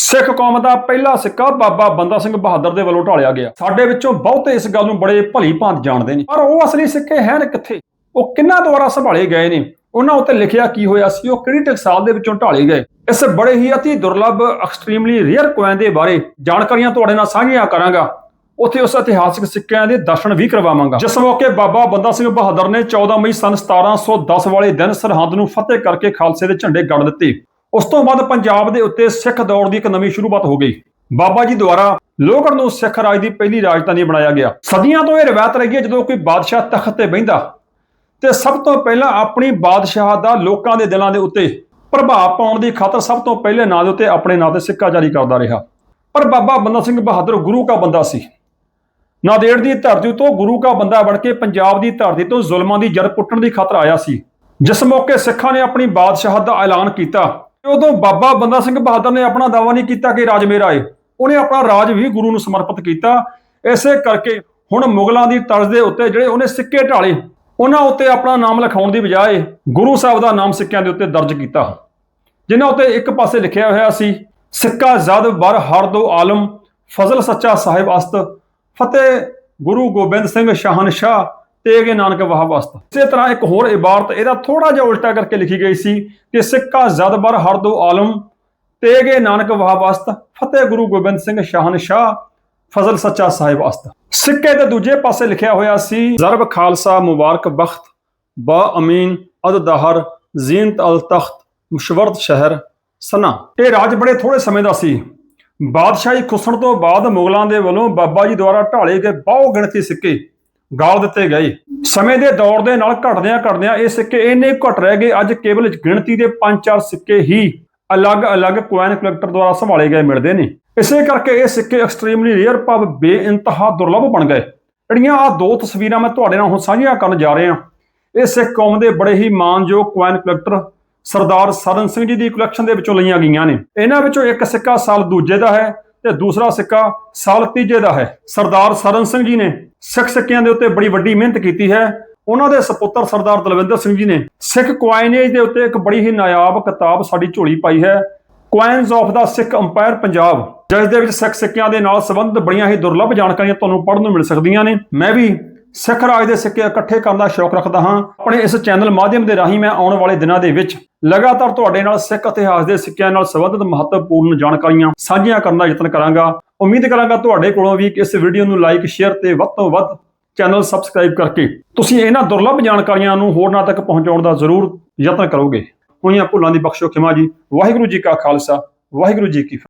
ਸਿੱਖ ਕੌਮ ਦਾ ਪਹਿਲਾ ਸਿੱਕਾ ਬਾਬਾ ਬੰਦਾ ਸਿੰਘ ਬਹਾਦਰ ਦੇ ਵੱਲੋਂ ਢਾਲਿਆ ਗਿਆ। ਸਾਡੇ ਵਿੱਚੋਂ ਬਹੁਤੇ ਇਸ ਗੱਲ ਨੂੰ ਬੜੇ ਭਲੀ ਭਾਂਤ ਜਾਣਦੇ ਨੇ। ਪਰ ਉਹ ਅਸਲੀ ਸਿੱਕੇ ਹਨ ਕਿੱਥੇ? ਉਹ ਕਿੰਨਾ ਦੁਆਰਾ ਸੰਭਾਲੇ ਗਏ ਨੇ? ਉਹਨਾਂ ਉੱਤੇ ਲਿਖਿਆ ਕੀ ਹੋਇਆ ਸੀ? ਉਹ ਕਿਹੜੀ ਟਕਸਾਲ ਦੇ ਵਿੱਚੋਂ ਢਾਲੇ ਗਏ? ਇਸ ਬੜੇ ਹੀ ਅਤੀ ਦੁਰਲੱਭ ਐਕਸਟ੍ਰੀਮਲੀ ਰੇਅਰ ਕੋਇਨ ਦੇ ਬਾਰੇ ਜਾਣਕਾਰੀਆਂ ਤੁਹਾਡੇ ਨਾਲ ਸਾਂਝੀਆਂ ਕਰਾਂਗਾ। ਉੱਥੇ ਉਸ ਇਤਿਹਾਸਕ ਸਿੱਕਿਆਂ ਦੇ ਦਰਸ਼ਨ ਵੀ ਕਰਵਾਵਾਂਗਾ। ਜਿਸ ਮੌਕੇ ਬਾਬਾ ਬੰਦਾ ਸਿੰਘ ਬਹਾਦਰ ਨੇ 14 ਮਈ ਸਨ 1710 ਵਾਲੇ ਦਿਨ ਸਰਹੰਦ ਨੂੰ ਫਤਿਹ ਕਰਕੇ ਖਾਲਸੇ ਦੇ ਝੰਡੇ ਗੱਡ ਦਿੱਤੇ। ਉਸ ਤੋਂ ਬਾਅਦ ਪੰਜਾਬ ਦੇ ਉੱਤੇ ਸਿੱਖ ਦੌੜ ਦੀ ਇੱਕ ਨਵੀਂ ਸ਼ੁਰੂਆਤ ਹੋ ਗਈ। ਬਾਬਾ ਜੀ ਦੁਆਰਾ ਲੋਹਗੜ੍ਹ ਨੂੰ ਸਿੱਖ ਰਾਜ ਦੀ ਪਹਿਲੀ ਰਾਜਧਾਨੀ ਬਣਾਇਆ ਗਿਆ। ਸਦੀਆਂ ਤੋਂ ਇਹ ਰਵਾਇਤ ਰਹੀ ਹੈ ਜਦੋਂ ਕੋਈ ਬਾਦਸ਼ਾਹ ਤਖਤ ਤੇ ਬਹਿੰਦਾ, ਤੇ ਸਭ ਤੋਂ ਪਹਿਲਾਂ ਆਪਣੀ ਬਾਦਸ਼ਾਹ ਦਾ ਲੋਕਾਂ ਦੇ ਦਿਲਾਂ ਦੇ ਉੱਤੇ ਪ੍ਰਭਾਵ ਪਾਉਣ ਦੀ ਖਾਤਰ ਸਭ ਤੋਂ ਪਹਿਲੇ ਨਾਂ ਦੇ ਉੱਤੇ ਆਪਣੇ ਨਾਂ ਤੇ ਸਿੱਕਾ ਜਾਰੀ ਕਰਦਾ ਰਿਹਾ। ਪਰ ਬਾਬਾ ਬੰਦਾ ਸਿੰਘ ਬਹਾਦਰ ਗੁਰੂ ਕਾ ਬੰਦਾ ਸੀ। ਨਾਦੇੜ ਦੀ ਧਰਤੀ ਤੋਂ ਗੁਰੂ ਕਾ ਬੰਦਾ ਬਣ ਕੇ ਪੰਜਾਬ ਦੀ ਧਰਤੀ ਤੋਂ ਜ਼ੁਲਮਾਂ ਦੀ ਜੜ ਪੁੱਟਣ ਦੀ ਖਾਤਰ ਆਇਆ ਸੀ। ਜਿਸ ਮੌਕੇ ਸਿੱਖਾਂ ਨੇ ਆਪਣੀ ਬਾਦਸ਼ਾਹਤ ਦਾ ਐਲਾਨ ਕੀਤਾ। ਉਦੋਂ ਬਾਬਾ ਬੰਦਾ ਸਿੰਘ ਬਹਾਦਰ ਨੇ ਆਪਣਾ ਦਾਅਵਾ ਨਹੀਂ ਕੀਤਾ ਕਿ ਰਾਜ ਮੇਰਾ ਏ ਉਹਨੇ ਆਪਣਾ ਰਾਜ ਵੀ ਗੁਰੂ ਨੂੰ ਸਮਰਪਿਤ ਕੀਤਾ। ਇਸੇ ਕਰਕੇ ਹੁਣ ਮੁਗਲਾਂ ਦੀ ਤਰਜ਼ ਦੇ ਉੱਤੇ ਜਿਹੜੇ ਉਹਨੇ ਸਿੱਕੇ ਢਾਲੇ, ਉਹਨਾਂ ਉੱਤੇ ਆਪਣਾ ਨਾਮ ਲਿਖਾਉਣ ਦੀ ਬਜਾਏ ਗੁਰੂ ਸਾਹਿਬ ਦਾ ਨਾਮ ਸਿੱਕਿਆਂ ਦੇ ਉੱਤੇ ਦਰਜ ਕੀਤਾ। ਜਿਨ੍ਹਾਂ ਉੱਤੇ ਇੱਕ ਪਾਸੇ ਲਿਖਿਆ ਹੋਇਆ ਸੀ, ਸਿੱਕਾ ਜ਼ਦ ਬਰ ਹਰ ਦੋ ਆਲਮ, ਫਜ਼ਲ ਸੱਚਾ ਸਾਹਿਬ ਅਸਤ, ਫਤਿਹ ਗੁਰੂ ਗੋਬਿੰਦ ਸਿੰਘ ਸ਼ਾਹਨਸ਼ਾਹ ਤੇਗੇ ਨਾਨਕ ਵਾਹ ਵਸਤ। ਇਸੇ ਤਰ੍ਹਾਂ ਇੱਕ ਹੋਰ ਇਬਾਰਤ, ਇਹਦਾ ਥੋੜਾ ਜਿਹਾ ਉਲਟਾ ਕਰਕੇ ਲਿਖੀ ਗਈ ਸੀ ਕਿ ਸਿੱਕਾ ਜ਼ਦ ਬਰ ਹਰ ਦੋ ਆਲਮ ਤੇਗੇ ਨਾਨਕ ਵਾਹ ਵਸਤ, ਫਤਿਹ ਗੁਰੂ ਗੋਬਿੰਦ ਸਿੰਘ ਸ਼ਾਹਨਸ਼ਾਹ, ਫਜ਼ਲ ਸੱਚਾ ਸਾਹਿਬ ਅਸਤ ਸਿੱਕੇ ਦੇ ਦੂਜੇ ਪਾਸੇ ਲਿਖਿਆ ਹੋਇਆ ਸੀ, ਜ਼ਰਬ ਖਾਲਸਾ ਮੁਬਾਰਕ ਬਖਤ, ਬਾ ਅਮੀਨ, ਅਦ ਦਹਰ, ਜ਼ੀਨਤ ਅਲ ਤਖਤ, ਮੁਸ਼ਵਰਤ ਸ਼ਹਿਰ, ਸਨਾ। ਇਹ ਰਾਜ ਬੜੇ ਥੋੜੇ ਸਮੇਂ ਦਾ ਸੀ। ਬਾਦਸ਼ਾਹੀ ਖੁਸਣ ਤੋਂ ਬਾਅਦ ਮੁਗਲਾਂ ਦੇ ਵੱਲੋਂ ਬਾਬਾ ਜੀ ਦੁਆਰਾ ਢਾਲੇ ਗਏ ਬਹੁ ਗਿਣਤੀ ਸਿੱਕੇ ਗਾਲ ਦਿੱਤੇ ਗਏ। ਸਮੇਂ ਦੇ ਦੌਰ ਦੇ ਨਾਲ ਘਟਦਿਆਂ ਘਟਦਿਆਂ ਇਹ ਸਿੱਕੇ ਇੰਨੇ ਘਟ ਰਹਿ ਗਏ, ਅੱਜ ਕੇਵਲ ਗਿਣਤੀ ਦੇ 5-4 ਸਿੱਕੇ ਹੀ ਅਲੱਗ-ਅਲੱਗ ਕੋਇਨ ਕਲੈਕਟਰ ਦੁਆਰਾ ਸੰਭਾਲੇ ਗਏ ਮਿਲਦੇ ਨੇ। ਇਸੇ ਕਰਕੇ ਇਹ ਸਿੱਕੇ ਐਕਸਟ੍ਰੀਮਲੀ ਰੇਅਰ ਭਾਵ ਬੇਇੰਤਹਾ ਦੁਰਲੱਭ ਬਣ ਗਏ। ਜਿਹੜੀਆਂ ਆ ਦੋ ਤਸਵੀਰਾਂ ਮੈਂ ਤੁਹਾਡੇ ਨਾਲ ਹੁਣ ਸਾਂਝੀਆਂ ਕਰਨ ਜਾ ਰਿਹਾ ਇਹ ਸਿੱਖ ਕੌਮ ਦੇ ਬੜੇ ਹੀ ਮਾਨਯੋਗ ਕੁਆਇਨ ਕਲੈਕਟਰ ਸਰਦਾਰ ਸਰਨ ਸਿੰਘ ਜੀ ਦੀ ਕਲੈਕਸ਼ਨ ਦੇ ਵਿੱਚੋਂ ਲਈਆਂ ਗਈਆਂ ਨੇ। ਇਹਨਾਂ ਵਿੱਚੋਂ ਇੱਕ ਸਿੱਕਾ ਸਾਲ ਦੂਜੇ ਦਾ ਹੈ। ਤੇ ਦੂਸਰਾ ਸਿੱਕਾ ਸਾਲ ਤੀਜੇ ਦਾ ਹੈ। ਸਰਦਾਰ ਸਰਨ ਸਿੰਘ ਜੀ ਨੇ ਸਿੱਖ ਸਿੱਕਿਆਂ ਦੇ ਉੱਤੇ ਬੜੀ ਵੱਡੀ ਮਿਹਨਤ ਕੀਤੀ ਹੈ। ਉਹਨਾਂ ਦੇ ਸੁਪੁੱਤਰ ਸਰਦਾਰ ਦਲਵਿੰਦਰ ਸਿੰਘ ਜੀ ਨੇ ਸਿੱਖ ਕੁਆਇਨੇਜ ਦੇ ਉੱਤੇ ਇੱਕ ਬੜੀ ਹੀ ਨਾਯਾਬ ਕਿਤਾਬ ਸਾਡੀ ਝੋਲੀ ਪਾਈ ਹੈ। Coins of the Sikh empire Punjab, ਜਿਸ ਦੇ ਵਿੱਚ ਸਿੱਖ ਸਿੱਕਿਆਂ ਦੇ ਨਾਲ ਸੰਬੰਧਿਤ ਬੜੀਆਂ ਹੀ ਦੁਰਲੱਭ ਜਾਣਕਾਰੀਆਂ ਤੁਹਾਨੂੰ ਪੜ੍ਹਨ ਨੂੰ ਮਿਲ ਸਕਦੀਆਂ ਨੇ। ਮੈਂ ਵੀ ਸਿੱਖ ਰਾਜ ਦੇ ਸਿੱਕੇ ਇਕੱਠੇ ਕਰਨ ਦਾ ਸ਼ੌਕ ਰੱਖਦਾ ਹਾਂ। ਆਪਣੇ ਇਸ ਚੈਨਲ ਮਾਧਿਅਮ ਦੇ ਰਾਹੀਂ ਮੈਂ ਆਉਣ ਵਾਲੇ ਦਿਨਾਂ ਦੇ ਵਿੱਚ ਲਗਾਤਾਰ ਤੁਹਾਡੇ ਨਾਲ ਸਿੱਖ ਇਤਿਹਾਸ ਦੇ ਸਿੱਕਿਆਂ ਨਾਲ ਸੰਬੰਧਿਤ ਮਹੱਤਵਪੂਰਨ ਜਾਣਕਾਰੀਆਂ ਸਾਂਝੀਆਂ ਕਰਨ ਦਾ ਯਤਨ ਕਰਾਂਗਾ। ਉਮੀਦ ਕਰਾਂਗਾ ਤੁਹਾਡੇ ਕੋਲੋਂ ਵੀ ਇਸ ਵੀਡੀਓ ਨੂੰ ਲਾਈਕ, ਸ਼ੇਅਰ ਤੇ ਵੱਧ ਤੋਂ ਵੱਧ ਚੈਨਲ ਸਬਸਕ੍ਰਾਈਬ ਕਰਕੇ ਤੁਸੀਂ ਇਹਨਾਂ ਦੁਰਲੱਭ ਜਾਣਕਾਰੀਆਂ ਨੂੰ ਹੋਰਨਾਂ ਤੱਕ ਪਹੁੰਚਾਉਣ ਦਾ ਜ਼ਰੂਰ ਯਤਨ ਕਰੋਗੇ। ਹੋਈਆਂ ਭੁੱਲਾਂ ਦੀ ਬਖਸ਼ੋ ਖਿਮਾ ਜੀ। ਵਾਹਿਗੁਰੂ ਜੀ ਕਾ ਖਾਲਸਾ। ਵਾਹਿਗੁਰੂ ਜੀ ਕੀ ਫਤਿਹ।